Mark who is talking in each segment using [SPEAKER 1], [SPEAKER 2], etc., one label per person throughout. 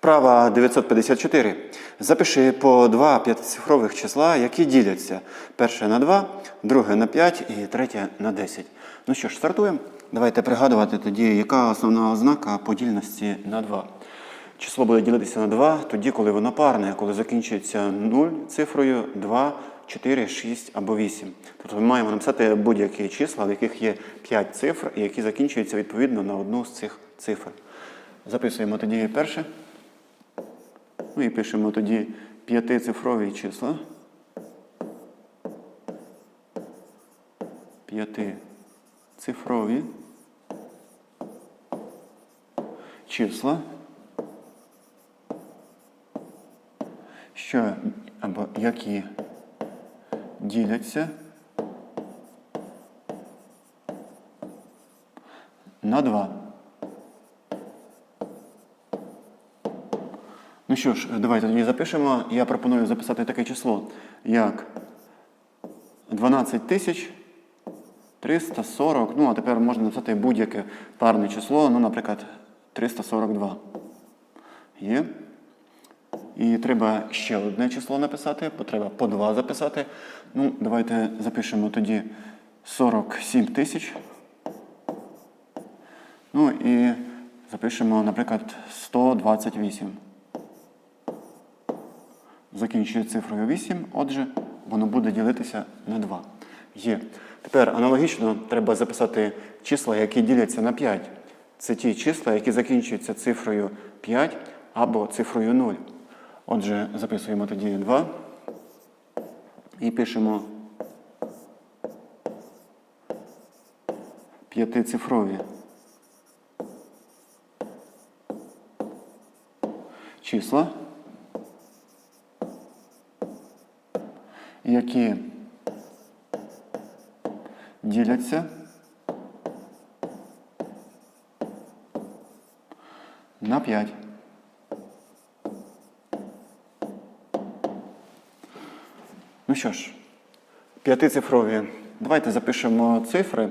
[SPEAKER 1] Вправа 954. Запиши по два п'ятицифрових числа, які діляться. Перше на 2, друге на 5 і третє на 10. Ну що ж, стартуємо. Давайте пригадувати тоді, яка основна ознака подільності на 2. Число буде ділитися на 2 тоді, коли воно парне, коли закінчується 0 цифрою 2, 4, 6 або 8. Тобто ми маємо написати будь-які числа, в яких є 5 цифр, і які закінчуються відповідно на одну з цих цифр. Записуємо тоді перше. Ну і пишемо тоді п'ятицифрові числа. П'ятицифрові числа. Що або які діляться на 2. Ну що ж, давайте тоді запишемо. Я пропоную записати таке число, як 12 тисяч 340. Ну, а тепер можна написати будь-яке парне число, ну, наприклад, 342. Є. І треба ще одне число написати, треба по 2 записати. Ну, давайте запишемо тоді 47 тисяч. Ну і запишемо, наприклад, 128. Закінчує цифрою 8, отже, воно буде ділитися на 2. Є. Тепер аналогічно треба записати числа, які діляться на 5. Це ті числа, які закінчуються цифрою 5 або цифрою 0. Отже, записуємо тоді 2 і пишемо п'ятицифрові числа. Які діляться на 5. Ну що ж, п'ятицифрові. Давайте запишемо цифри.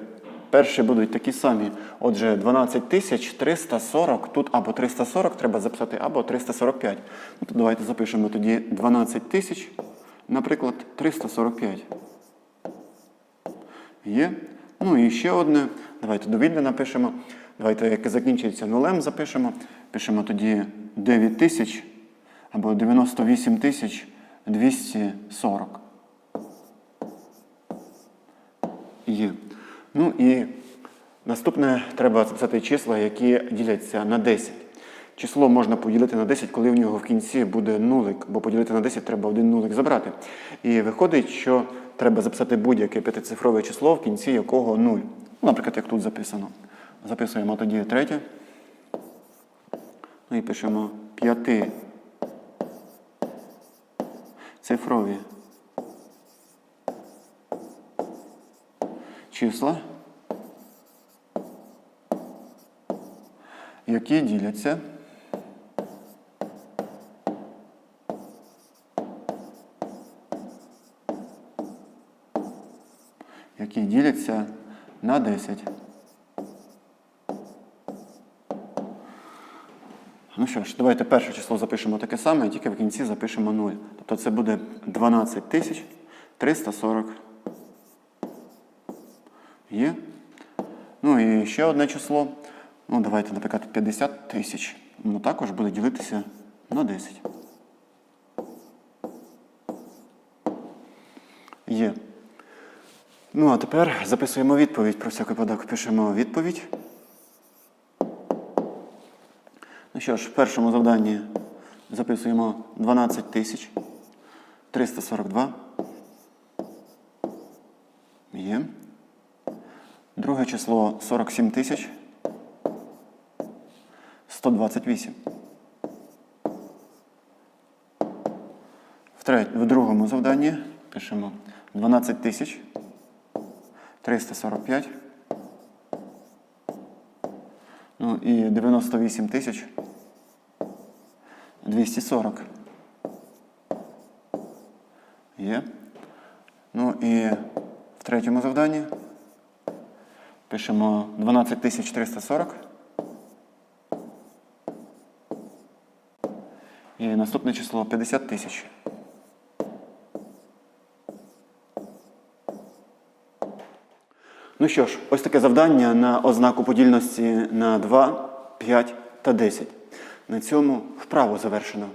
[SPEAKER 1] Перші будуть такі самі. Отже, 12 тисяч 340. Тут або 340 треба записати, або 345. Ну, то давайте запишемо тоді 12 тисяч. Наприклад, 345. Є. Ну і ще одне. Давайте довільне напишемо. Давайте, яке закінчується нулем, запишемо. Пишемо тоді 9 тисяч або 98 тисяч 240. Є. Ну і наступне треба записати числа, які діляться на 10. Число можна поділити на 10, коли в нього в кінці буде нулик, бо поділити на 10 треба один нулик забрати. І виходить, що треба записати будь-яке п'ятицифрове число, в кінці якого 0. Ну, наприклад, як тут записано. Записуємо тоді третє. Ну і пишемо п'яти цифрові числа, які діляться які діляться на 10. Ну що ж, давайте перше число запишемо таке саме, і тільки в кінці запишемо 0. Тобто це буде 12 тисяч 340. Є. Ну і ще одне число. Ну, давайте, наприклад, 50 тисяч. Воно також буде ділитися на 10. Є. Ну, а тепер записуємо відповідь. Про всяк випадок пишемо відповідь. Ну що ж, в першому завданні записуємо 12 тисяч 342. Є. Друге число 47 тисяч 128. В, треть, в другому завданні пишемо 12 тисяч 345. Ну і 98 тисяч 240. Є. Ну і в третьому завданні пишемо 12 340 І наступне число 50 тисяч. Ну що ж, ось таке завдання на ознаку подільності на 2, 5 та 10. На цьому вправу завершено.